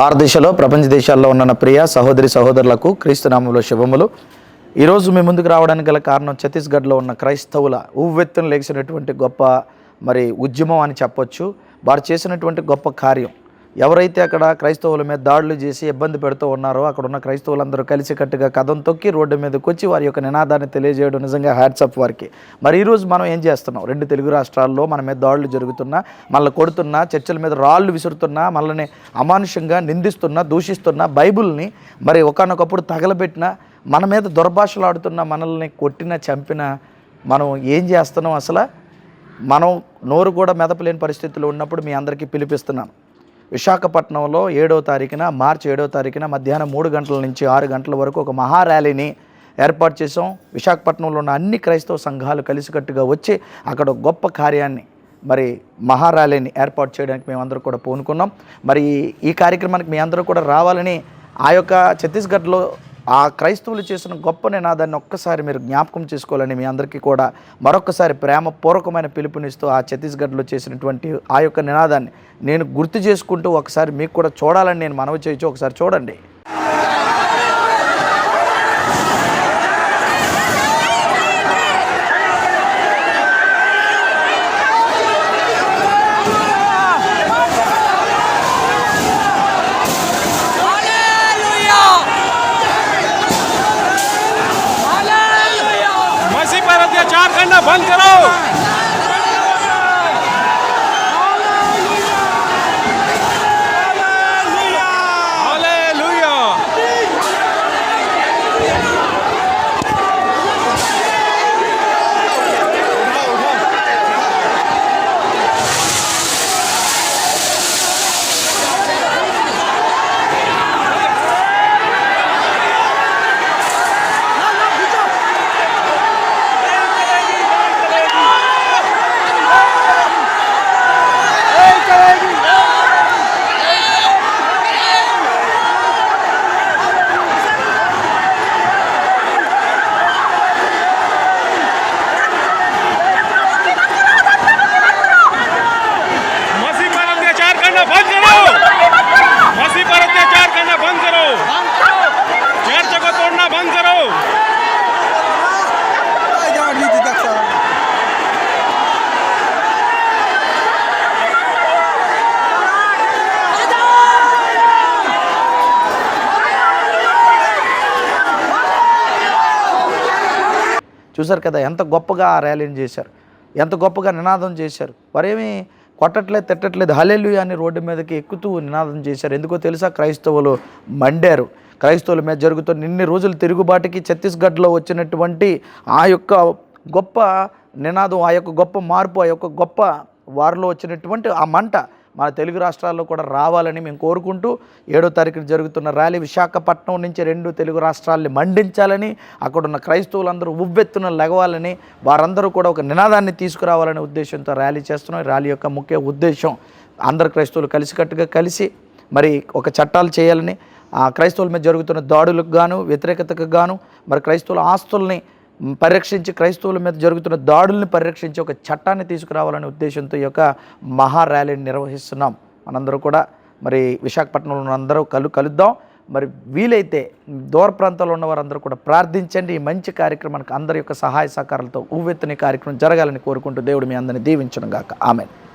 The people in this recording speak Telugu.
భారతదేశంలో ప్రపంచ దేశాల్లో ఉన్న ప్రియ సహోదరి సహోదరులకు క్రీస్తునామంలో శుభములు. ఈరోజు మీ ముందుకు రావడానికి గల కారణం ఛత్తీస్గఢ్లో ఉన్న క్రైస్తవుల ఉవ్వెత్తును లేచినటువంటి గొప్ప మరి ఉద్యమం అని చెప్పొచ్చు. వారు చేసినటువంటి గొప్ప కార్యం ఎవరైతే అక్కడ క్రైస్తవుల మీద దాడులు చేసి ఇబ్బంది పెడుతూ ఉన్నారో అక్కడ ఉన్న క్రైస్తవులందరూ కలిసికట్టుగా కథం తొక్కి రోడ్డు మీదకి వచ్చి వారి యొక్క నినాదాన్ని తెలియజేయడం నిజంగా హ్యాట్సప్ వారికి. మరి ఈరోజు మనం ఏం చేస్తున్నాం? రెండు తెలుగు రాష్ట్రాల్లో మన మీద దాడులు జరుగుతున్నా మళ్ళీ కొడుతున్నా చర్చల మీద రాళ్ళు విసురుతున్నా మళ్ళీ అమానుషంగా నిందిస్తున్నా దూషిస్తున్నా బైబుల్ని మరి ఒకనొకప్పుడు తగలబెట్టిన మన మీద దుర్భాషలాడుతున్న మనల్ని కొట్టిన చంపిన మనం ఏం చేస్తున్నాం అసలు? మనం నోరు కూడా మెదపలేని పరిస్థితుల్లో ఉన్నప్పుడు మీ అందరికీ పిలిపిస్తున్నాను. విశాఖపట్నంలో ఏడో తారీఖున మార్చి ఏడో తారీఖున మధ్యాహ్నం మూడు గంటల నుంచి ఆరు గంటల వరకు ఒక మహా ర్యాలీని ఏర్పాటు చేసాం విశాఖపట్నంలో ఉన్న అన్ని క్రైస్తవ సంఘాలు కలిసికట్టుగా వచ్చి అక్కడ గొప్ప కార్యాన్ని మరి మహారాలీని ఏర్పాటు చేయడానికి మేమందరం కూడా పూనుకున్నాం. మరి ఈ కార్యక్రమానికి మీ అందరూ కూడా రావాలని ఆ యొక్క ఛత్తీస్గఢ్లో ఆ క్రైస్తవులు చేసిన గొప్ప నినాదాన్ని ఒక్కసారి మీరు జ్ఞాపకం చేసుకోవాలని మీ అందరికీ కూడా మరొకసారి ప్రేమపూర్వకమైన పిలుపునిస్తూ ఆ ఛత్తీస్గఢ్లో చేసినటువంటి ఆ యొక్క నినాదాన్ని నేను గుర్తు చేసుకుంటూ ఒకసారి మీకు కూడా చూడాలని నేను మనవి చేయొచ్చు ఒకసారి చూడండి. पहनना बंद करो। చూశారు కదా ఎంత గొప్పగా ఆ ర్యాలీని చేశారు. ఎంత గొప్పగా నినాదం చేశారు. వారేమి కొట్టట్లేదు తిట్టట్లేదు హలెలు అని రోడ్డు మీదకి ఎక్కుతూ నినాదం చేశారు. ఎందుకో తెలుసా? క్రైస్తవులు మండారు. క్రైస్తవుల మీద జరుగుతున్న ఇన్ని రోజులు తిరుగుబాటుకి ఛత్తీస్గఢ్లో వచ్చినటువంటి ఆ యొక్క గొప్ప నినాదం ఆ యొక్క గొప్ప మార్పు ఆ యొక్క గొప్ప వారిలో వచ్చినటువంటి ఆ మంట మన తెలుగు రాష్ట్రాల్లో కూడా రావాలని మేము కోరుకుంటూ ఏడో తారీఖున జరుగుతున్న ర్యాలీ విశాఖపట్నం నుంచి రెండు తెలుగు రాష్ట్రాల్ని మండించాలని అక్కడ ఉన్న క్రైస్తవులందరూ ఉవ్వెత్తున లెగవాలని వారందరూ కూడా ఒక నినాదాన్ని తీసుకురావాలనే ఉద్దేశంతో ర్యాలీ చేస్తున్నాం. ర్యాలీ యొక్క ముఖ్య ఉద్దేశం అందరు క్రైస్తవులు కలిసికట్టుగా కలిసి మరి ఒక చట్టాలు చేయాలని ఆ క్రైస్తవుల మీద జరుగుతున్న దాడులకు గాను వ్యతిరేకతకు గాను మరి క్రైస్తవుల ఆస్తుల్ని పరిరక్షించి క్రైస్తవుల మీద జరుగుతున్న దాడుల్ని పరిరక్షించి ఒక చట్టాన్ని తీసుకురావాలనే ఉద్దేశంతో ఈ యొక్క మహా ర్యాలీని నిర్వహిస్తున్నాం. మనందరూ కూడా మరి విశాఖపట్నంలో ఉన్న అందరూ కలు కలుద్దాం. మరి వీలైతే దూర ప్రాంతాల్లో ఉన్న వారందరూ కూడా ప్రార్థించండి. ఈ మంచి కార్యక్రమానికి అందరి యొక్క సహాయ సహకారాలతో ఉవ్వెత్తుని కార్యక్రమం జరగాలని కోరుకుంటూ దేవుడు మీ అందరిని దీవించడం గాక. ఆమెను.